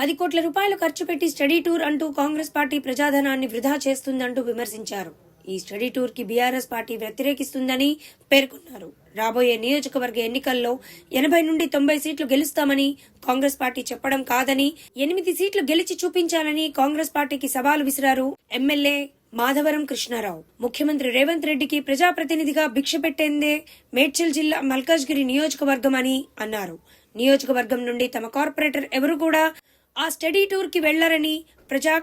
పది కోట్ల రూపాయలు ఖర్చు పెట్టి స్టడీ టూర్ అంటూ కాంగ్రెస్ పార్టీ ప్రజాధనాన్ని వృధా చేస్తుందంటూ విమర్శించారు. ఈ స్టడీ టూర్కి బీఆర్ఎస్ పార్టీ వ్యతిరేకిస్తుందని పేర్కొన్నారు. రాబోయే నియోజకవర్గ ఎన్నికల్లో ఎనభై నుండి తొంభై సీట్లు గెలుస్తామని కాంగ్రెస్ పార్టీ చెప్పడం కాదని ఎనిమిది సీట్లు గెలిచి చూపించాలని కాంగ్రెస్ పార్టీకి సవాలు విసిరారు ఎమ్మెల్యే మాధవరం కృష్ణారావు. ముఖ్యమంత్రి రేవంత్ రెడ్డికి ప్రజాప్రతినిధిగా భిక్ష పెట్టేందే మేడ్చల్ జిల్లా మల్కాజ్గిరి నియోజకవర్గం అని అన్నారు. నియోజకవర్గం నుండి తమ కార్పొరేటర్ ఎవరు కూడా ఆ స్టడీ టూర్కి వెళ్ళరని ప్రజా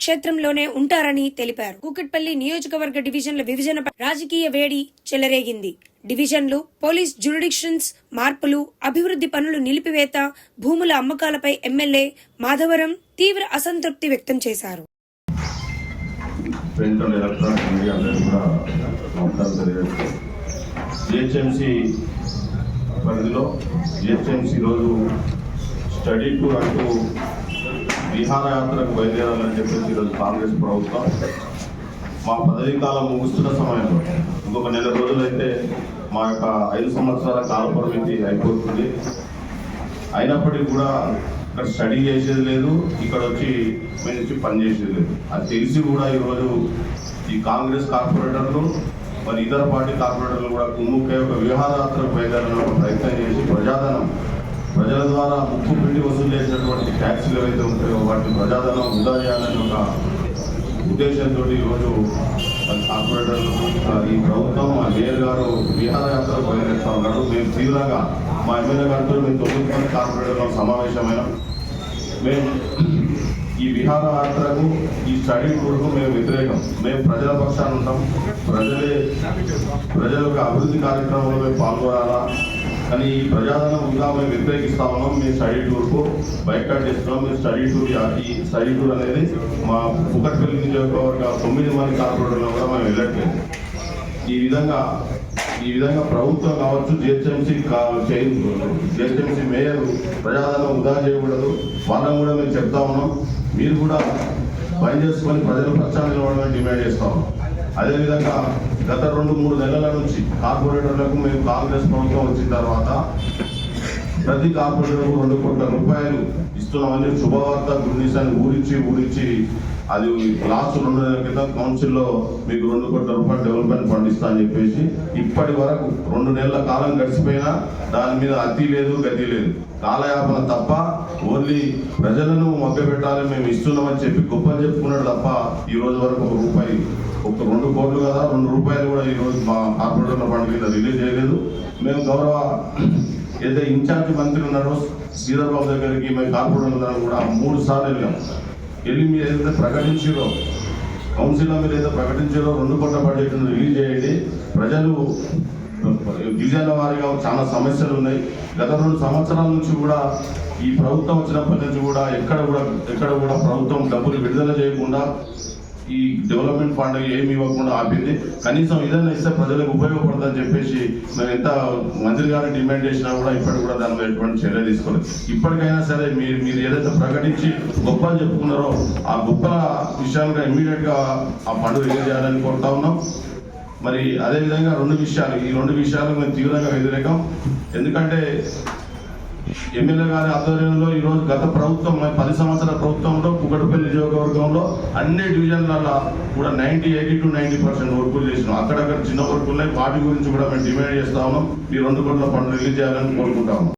క్షేత్రంలోనే ఉంటారని తెలిపారు. కూకట్పల్లి నియోజకవర్గ డివిజన్ల విభజన రాజకీయ వేడి చెలరేగింది. డివిజన్లు పోలీస్ జ్యురిడిక్షన్స్ మార్పులు అభివృద్ధి పనులు నిలిపివేత భూముల అమ్మకాలపై ఎమ్మెల్యే మాధవరం తీవ్ర అసంతృప్తి వ్యక్తం చేశారు. పరిధిలో జిహెచ్ఎంసీ రోజు స్టడీ టూర్ అంటూ విహారయాత్రకు బయలుదేరాలని చెప్పేసి ఈరోజు కాంగ్రెస్ ప్రభుత్వం మా పదవీ కాలం ముగుస్తున్న సమయంలో ఇంకొక నెల రోజులైతే మా యొక్క ఐదు సంవత్సరాల కాల పరిమితి అయిపోతుంది. అయినప్పటికీ కూడా ఇక్కడ స్టడీ చేసేది లేదు ఇక్కడ వచ్చి మేము వచ్చి పనిచేసేది లేదు. అది తెలిసి కూడా ఈరోజు ఈ కాంగ్రెస్ కార్పొరేటర్లు మరి ఇతర పార్టీ కార్పొరేటర్లు కూడా కుమ్ముకే ఒక విహారయాత్రకు బయలుదేరాలని ప్రయత్నం చేసి ప్రజాధనం ప్రజల ద్వారా ముక్కు పిండి వసూలు చేసినటువంటి ట్యాక్సీలు ఏవైతే ఉంటాయో వాటిని ప్రజాధనం వృధా చేయాలని ఒక ఉద్దేశంతో ఈరోజు మరి కార్పొరేటర్లు ఈ ప్రభుత్వం మా మేయర్ గారు విహారయాత్ర బయలుదేరుతా ఉన్నారు. మేము తీవ్రంగా మా ఎమ్మెల్యే గారితో మేము తొమ్మిది మంది కార్పొరేటర్లో సమావేశమైన. మేము ఈ విహారయాత్రకు ఈ స్టడీ టూర్కు మేము వ్యతిరేకం. మేము ప్రజల పక్షాన ఉంటాం. ప్రజలే ప్రజల యొక్క అభివృద్ధి కార్యక్రమంలో మేము పాల్గొనాలా? కానీ ఈ ప్రజాదరణ ఉందా మేము వ్యతిరేకిస్తా ఉన్నాం. మేము స్టడీ టూర్కు బైకాట్ చేస్తున్నాం. మేము స్టడీ టూర్ ఈ స్టడీ టూర్ అనేది మా కుకట్పల్లి నియోజకవర్గ తొమ్మిది మంది కార్పొరేటర్లో కూడా మేము వెళ్ళట్లేదు. ఈ విధంగా ఈ విధంగా ప్రభుత్వం కావచ్చు జిహెచ్ఎంసీ జిహెచ్ఎంసీ మేయర్ ప్రజాదరణ వృధా చేయకూడదు. వాళ్ళని కూడా మేము చెప్తా ఉన్నాం. మీరు కూడా పని చేసుకొని ప్రచారం పక్షాన్ని డిమాండ్ చేస్తా ఉన్నాం. అదేవిధంగా గత రెండు మూడు నెలల నుంచి కార్పొరేటర్లకు మేము కాంగ్రెస్ ప్రభుత్వం వచ్చిన తర్వాత ప్రతి కార్పొరేటర్కు రెండు కోట్ల రూపాయలు ఇస్తున్నామని శుభవార్త గుండీసాన్ని ఊరించి ఊరించి అది లాస్ట్ రెండు నెలల క్రితం కౌన్సిల్లో మీకు రెండు కోట్ల రూపాయలు డెవలప్మెంట్ ఫండ్ ఇస్తా అని చెప్పేసి ఇప్పటి వరకు రెండు నెలల కాలం గడిచిపోయినా దాని మీద అతి లేదు గతి లేదు. కాలయాపన తప్ప ఓన్లీ ప్రజలను మభ్యపెట్టాలి మేము ఇస్తున్నామని చెప్పి గొప్ప చెప్పుకున్నాడు తప్ప ఈ రోజు వరకు ఒక రూపాయి ఒక రెండు కోట్లు కదా రెండు రూపాయలు కూడా ఈరోజు మా కార్పొరేటర్ల ఫండ్ కింద రిలీజ్ చేయలేదు. మేము గౌరవ ఏదైతే ఇన్ఛార్జ్ మంత్రి ఉన్నారో శ్రీధర్బాబు దగ్గరికి మేము కార్పొరేటర్ కూడా మూడు సార్లు వెళ్ళాం. వెళ్ళి మీరు ఏదైతే ప్రకటించారో కౌన్సిల్లో మీరు ఏదైతే ప్రకటించారో రెండు కోట్ల బడ్జెట్ను రిలీజ్ చేయండి. ప్రజలు గిరిజన వారిగా చాలా సమస్యలు ఉన్నాయి. గత రెండు సంవత్సరాల నుంచి కూడా ఈ ప్రభుత్వం వచ్చినప్పటి నుంచి కూడా ఎక్కడ కూడా ఎక్కడ కూడా ప్రభుత్వం డబ్బులు విడుదల చేయకుండా ఈ డెవలప్మెంట్ ఫండ్ ఏమి ఇవ్వకుండా ఆపింది. కనీసం ఏదైనా ఇస్తే ప్రజలకు ఉపయోగపడుతుందని చెప్పేసి మేము ఎంత మంత్రి గారు డిమాండ్ చేసినా కూడా ఇప్పటికి కూడా దానిపై ఎటువంటి చర్య తీసుకోలేదు. ఇప్పటికైనా సరే మీరు మీరు ఏదైతే ప్రకటించి గొప్పలు చెప్పుకున్నారో ఆ గొప్ప విషయాలుగా ఇమీడియట్గా ఆ పండుగ రిలీజ్ చేయాలని కోరుతా ఉన్నాం. మరి అదేవిధంగా రెండు విషయాలు ఈ రెండు విషయాలు మేము తీవ్రంగా వ్యతిరేకం. ఎందుకంటే ఎమ్మెల్యే గారి ఆధ్వర్యంలో ఈ రోజు గత ప్రభుత్వం పది సంవత్సరాల ప్రభుత్వంలో కుకటపల్లి నియోజకవర్గంలో అన్ని డివిజన్లలో కూడా ninety eighty to ninety percent వర్కులు చేసినాం. అక్కడక్కడ చిన్న వర్కులు ఉన్నాయి. వాటి గురించి కూడా మేము డిమాండ్ చేస్తా ఉన్నాం. ఈ రెండు కోట్ల పనులు రిలీజ్ చేయాలని కోరుకుంటాము